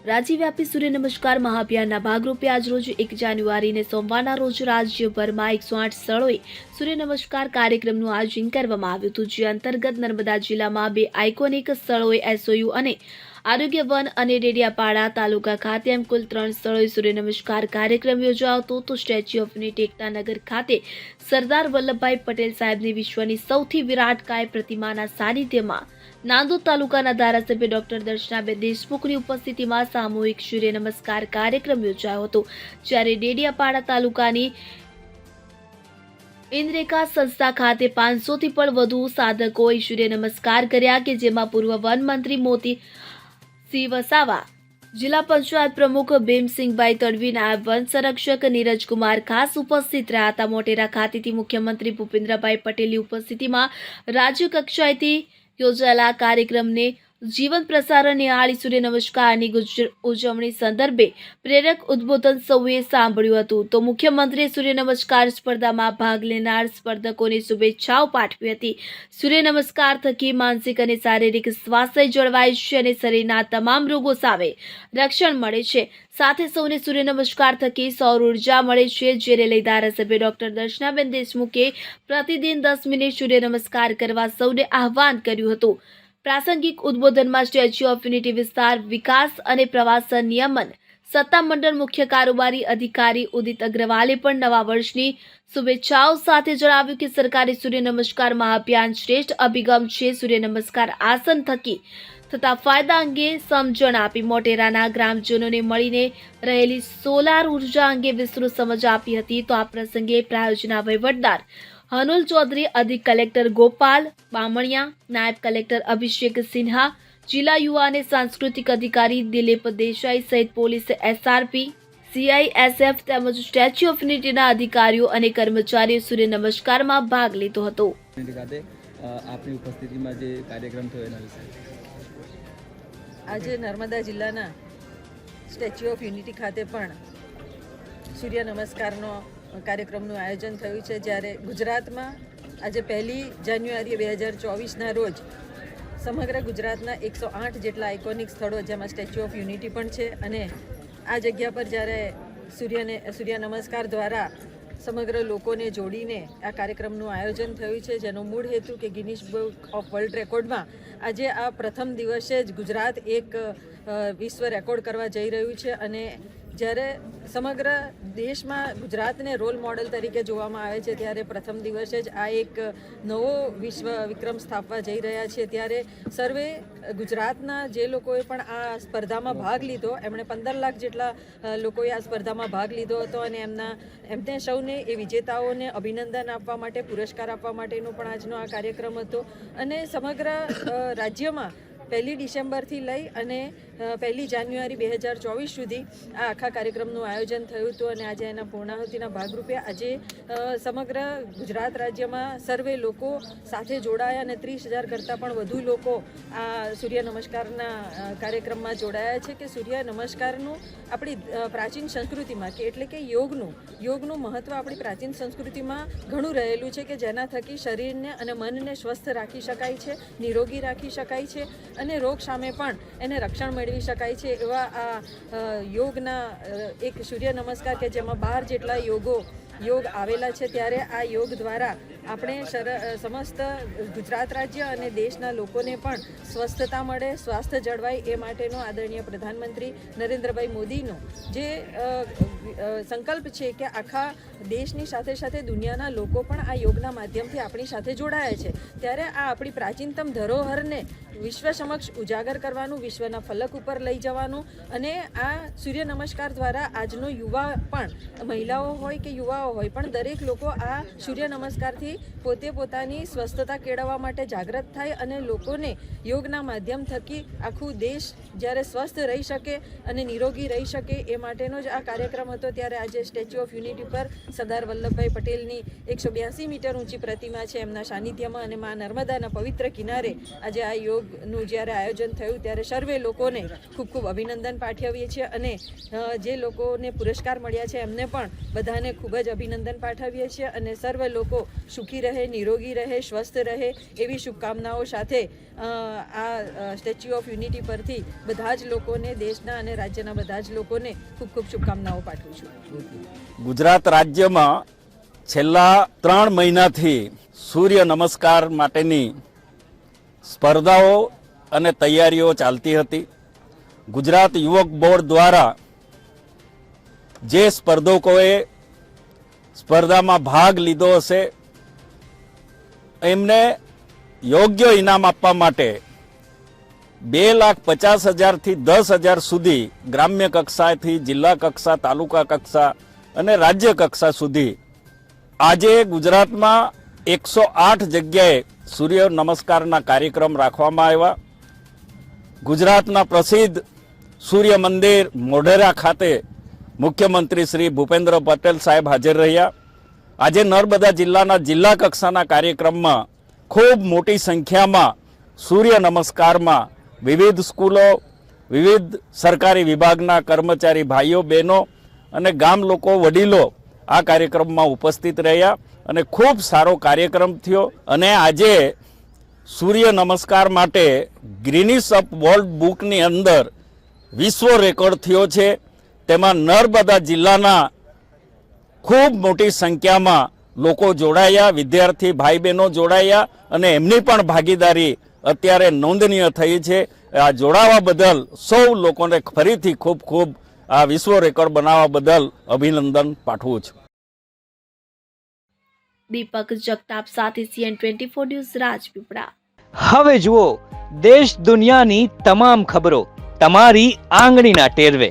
રાજ્યવ્યાપી સૂર્ય નમસ્કાર મહાભિયાનના ભાગરૂપે આજરોજ એક જાન્યુઆરીને સોમવારના રોજ રાજ્યભરમાં એકસો આઠ સ્થળોએ સૂર્ય નમસ્કાર કાર્યક્રમનું આયોજન કરવામાં આવ્યું હતું, જે અંતર્ગત નર્મદા જિલ્લામાં બે આઇકોનિક સ્થળોએ એસઓયુ અને આરોગ્ય વન અને ડેડિયાપાડા તાલુકા ખાતે એમ કુલ ત્રણ સ્થળોએ સૂર્ય નમસ્કાર કાર્યક્રમ યોજાયો હતો. સ્ટેચ્યુ ઓફ યુનિટી એકતાનગર ખાતે સરદાર વલ્લભભાઈ પટેલ સાહેબની વિશ્વની સૌથી વિરાટકાય પ્રતિમાના સાનિધ્યમાં નાંદોદ તાલુકાના ધારાસભ્ય ડોક્ટર દર્શનાબેન દેશમુખની ઉપસ્થિતિમાં સામૂહિક સૂર્ય નમસ્કાર કાર્યક્રમ યોજાયો હતો. જ્યારે ડેડિયાપાડા તાલુકાની ઇન્દ્રેકા સંસ્થા ખાતે પાંચસોથી પણ વધુ સાધકોએ સૂર્ય નમસ્કાર કર્યા કે જેમાં પૂર્વ વન મંત્રી મોતી સિંહ વસાવા. જિલ્લા પંચાયત પ્રમુખ ભીમસિંહભાઈ તડવી નાયબ વન સંરક્ષક નીરજકુમાર ખાસ ઉપસ્થિત રહ્યા હતા મોટેરા ખાતેથી મુખ્યમંત્રી ભૂપેન્દ્રભાઈ પટેલની ઉપસ્થિતિમાં રાજ્ય કક્ષાએથી યોજાયેલા કાર્યક્રમને જીવન પ્રસારણ નિહાળી સૂર્ય નમસ્કારની ઉજવણી સંદર્ભે પ્રેરક ઉદ્બોધન સૌએ સાંભળ્યું હતું. તો મુખ્યમંત્રીએ સૂર્ય નમસ્કાર સ્પર્ધામાં ભાગ લેનાર સ્પર્ધકોને શુભેચ્છાઓ પાઠવી હતી. સૂર્ય નમસ્કાર થકી માનસિક અને શારીરિક સ્વાસ્થ્ય જળવાય છે અને શરીરના તમામ રોગો સામે રક્ષણ મળે છે. સાથે સૌને સૂર્ય નમસ્કાર થકી સૌર ઊર્જા મળે છે, જેને લઈ ધારાસભ્ય ડોક્ટર દર્શનાબેન દેશમુખે પ્રતિદિન દસ મિનિટ સૂર્ય નમસ્કાર કરવા સૌને આહવાન કર્યું હતું. પ્રાસંગિક ઉદ્બોધનમાં સ્ટેચ્યુ ઓફ યુનિટી વિસ્તાર, વિકાસ અને પ્રવાસન નિયમન. સત્તામંડળ મુખ્ય કારોબારી અધિકારી ઉદિત અગ્રવાલે પણ નવા વર્ષની શુભેચ્છાઓ સાથે જણાવ્યું કે સરકારી સૂર્ય નમસ્કાર મહાભિયાન શ્રેષ્ઠ અભિગમ છે. સૂર્ય નમસ્કાર આસન થકી થતા ફાયદા અંગે સમજણ આપી મોટેરાના ગ્રામજનોને મળીને રહેલી સોલાર ઊર્જા અંગે વિસ્તૃત સમજ આપી હતી. તો આ પ્રસંગે પ્રાયોજના વહીવટદાર હનુલ ચૌધરી અધિક કલેક્ટર ગોપાલ બામણિયા નાયબ કલેક્ટર અભિષેક સિન્હા જિલ્લા યુવા અને સાંસ્કૃતિક અધિકારી દિલીપ દેસાઈ સહિત પોલીસ એસઆરપી સીઆઈએસએફ તેમજ સ્ટેચ્યુ ઓફ યુનિટીના અધિકારીઓ અને કર્મચારીઓ સૂર્ય નમસ્કારમાં ભાગ લીધો હતો. આપની ઉપસ્થિતિમાં જે કાર્યક્રમ થયો એના વિશે. આજે નર્મદા જિલ્લાના સ્ટેચ્યુ ઓફ યુનિટી ખાતે પણ સૂર્ય નમસ્કારનો કાર્યક્રમનું આયોજન થયું છે જ્યારે ગુજરાતમાં આજે પહેલી જાન્યુઆરી બે હજાર ચોવીસના રોજ સમગ્ર ગુજરાતના એકસો આઠ જેટલા આઇકોનિક સ્થળો જેમાં સ્ટેચ્યુ ઓફ યુનિટી પણ છે અને આ જગ્યા પર જ્યારે સૂર્યને, સૂર્ય નમસ્કાર દ્વારા સમગ્ર લોકોને જોડીને આ કાર્યક્રમનું આયોજન થયું છે, જેનો મૂળ હેતુ કે ગિનિશ બુક ઓફ વર્લ્ડ રેકોર્ડમાં આજે આ પ્રથમ દિવસે જ ગુજરાત એક વિશ્વ રેકોર્ડ કરવા જઈ રહ્યું છે અને જ્યારે સમગ્ર દેશમાં ગુજરાતને રોલ મોડેલ તરીકે જોવામાં આવે છે, ત્યારે પ્રથમ દિવસે જ આ એક નવો વિશ્વ વિક્રમ સ્થાપવા જઈ રહ્યા છે. ત્યારે સર્વે ગુજરાતના જે લોકોએ પણ આ સ્પર્ધામાં ભાગ લીધો, એમણે પંદર લાખ જેટલા લોકોએ આ સ્પર્ધામાં ભાગ લીધો હતો અને એમના, એમને સૌને એ વિજેતાઓને અભિનંદન આપવા માટે, પુરસ્કાર આપવા માટેનો પણ આજનો આ કાર્યક્રમ હતો. અને સમગ્ર રાજ્યમાં પહેલી ડિસેમ્બરથી લઈ અને પહેલી જાન્યુઆરી બે હજાર ચોવીસ સુધી આ આખા કાર્યક્રમનું આયોજન થયું હતું અને આજે એના પૂર્ણાહુતિના ભાગરૂપે આજે સમગ્ર ગુજરાત રાજ્યમાં સર્વે લોકો સાથે જોડાયા અને ત્રીસ હજાર કરતાં પણ વધુ લોકો આ સૂર્ય નમસ્કારના કાર્યક્રમમાં જોડાયા છે કે સૂર્ય નમસ્કારનું આપણી પ્રાચીન સંસ્કૃતિમાં કે એટલે કે યોગનું યોગનું મહત્ત્વ આપણી પ્રાચીન સંસ્કૃતિમાં ઘણું રહેલું છે કે જેના થકી શરીરને અને મનને સ્વસ્થ રાખી શકાય છે, નિરોગી રાખી શકાય છે અને રોગ સામે પણ એને રક્ષણ મેળવી શકાય છે એવા આ યોગના એક સૂર્ય નમસ્કાર કે જેમાં બાર જેટલા યોગો, યોગ આવેલા છે, ત્યારે આ યોગ દ્વારા આપણે સમસ્ત ગુજરાત રાજ્ય અને દેશના લોકોને પણ સ્વસ્થતા મળે, સ્વાસ્થ્ય જળવાય એ માટેનો આદરણીય પ્રધાનમંત્રી નરેન્દ્રભાઈ મોદીનો જે સંકલ્પ છે કે આખા દેશની સાથે સાથે દુનિયાના લોકો પણ આ યોગના માધ્યમથી આપણી સાથે જોડાયા છે. ત્યારે આ આપણી પ્રાચીનતમ ધરોહરને વિશ્વ સમક્ષ ઉજાગર કરવાનું, વિશ્વના ફલક ઉપર લઈ જવાનું અને આ સૂર્ય નમસ્કાર દ્વારા આજનો યુવા પણ, મહિલાઓ હોય કે યુવાઓ હોય પણ દરેક લોકો આ સૂર્ય નમસ્કારથી પોતે પોતાની સ્વસ્થતા કેળવવા માટે જાગૃત થાય અને લોકોને યોગના માધ્યમ થકી આખું દેશ જ્યારે સ્વસ્થ રહી શકે અને નિરોગી રહી શકે એ માટેનો જ આ કાર્યક્રમ હતો. ત્યારે આજે સ્ટેચ્યુ ઓફ યુનિટી પર સરદાર વલ્લભભાઈ પટેલની એકસો બ્યાસી મીટર ઊંચી પ્રતિમા છે એમના સાનિધ્યમાં અને મા નર્મદાના પવિત્ર કિનારે આજે આ યોગનું જ્યારે આયોજન થયું ત્યારે સર્વે લોકોને ખૂબ ખૂબ અભિનંદન પાઠવીએ છીએ અને જે લોકોને પુરસ્કાર મળ્યા છે એમને પણ બધાને ખૂબ જ અભિનંદન પાઠવીએ છીએ અને સર્વે લોકો સુખી રહે, નિરોગી રહે, સ્વસ્થ રહે એવી શુભકામનાઓ સાથે આ સ્ટેચ્યુ ઓફ યુનિટી પરથી બધા જ લોકોને, દેશના અને રાજ્યના બધા જ લોકોને ખૂબ ખૂબ શુભકામનાઓ પાઠવું છું. ગુજરાત રાજ્યમાં છેલ્લા ત્રણ મહિનાથી સૂર્ય નમસ્કાર માટેની સ્પર્ધાઓ અને તૈયારીઓ ચાલતી હતી. ગુજરાત યુવક બોર્ડ દ્વારા જે સ્પર્ધકોએ સ્પર્ધામાં ભાગ લીધો હશે એમને યોગ્ય ઇનામ આપવા માટે બે લાખ પચાસ હજારથી દસ હજાર સુધી ગ્રામ્ય કક્ષાથી, જિલ્લા કક્ષા, તાલુકા કક્ષા અને રાજ્ય કક્ષા સુધી. આજે ગુજરાતમાં એકસો આઠ જગ્યાએ સૂર્ય નમસ્કારના કાર્યક્રમ રાખવામાં આવ્યા. ગુજરાતના પ્રસિદ્ધ સૂર્ય મંદિર મોઢેરા ખાતે મુખ્યમંત્રી શ્રી ભૂપેન્દ્ર પટેલ સાહેબ હાજર રહ્યા. આજે નર્મદા જિલ્લાના જિલ્લા કક્ષાના કાર્યક્રમમાં ખૂબ મોટી સંખ્યામાં સૂર્ય નમસ્કારમાં વિવિધ સ્કૂલો, વિવિધ સરકારી વિભાગના કર્મચારી ભાઈઓ, બહેનો અને ગામ લોકો, વડીલો આ કાર્યક્રમમાં ઉપસ્થિત રહ્યા અને ખૂબ સારો કાર્યક્રમ થયો અને આજે સૂર્ય નમસ્કાર માટે ગ્રીનિસ ઓફ વર્લ્ડ બુકની અંદર વિશ્વ રેકોર્ડ થયો છે. તેમાં નર્મદા જિલ્લાના ખૂબ મોટી સંખ્યામાં લોકો જોડાયા વિદ્યાર્થી ભાઈ બહેનો જોડાયા અને એમની પણ ભાગીદારી અત્યારે નોંધનીય થઈ છે. આ જોડાવા બદલ સૌ લોકોને ફરીથી ખૂબ ખૂબ આ વિશ્વ રેકોર્ડ બનાવવા બદલ અભિનંદન પાઠવું છું. દીપક જગતાપ સાથે CN twenty four news Rajpipla. હવે જુઓ દેશ દુનિયાની તમામ ખબરો તમારી આંગળીના ટેરવે.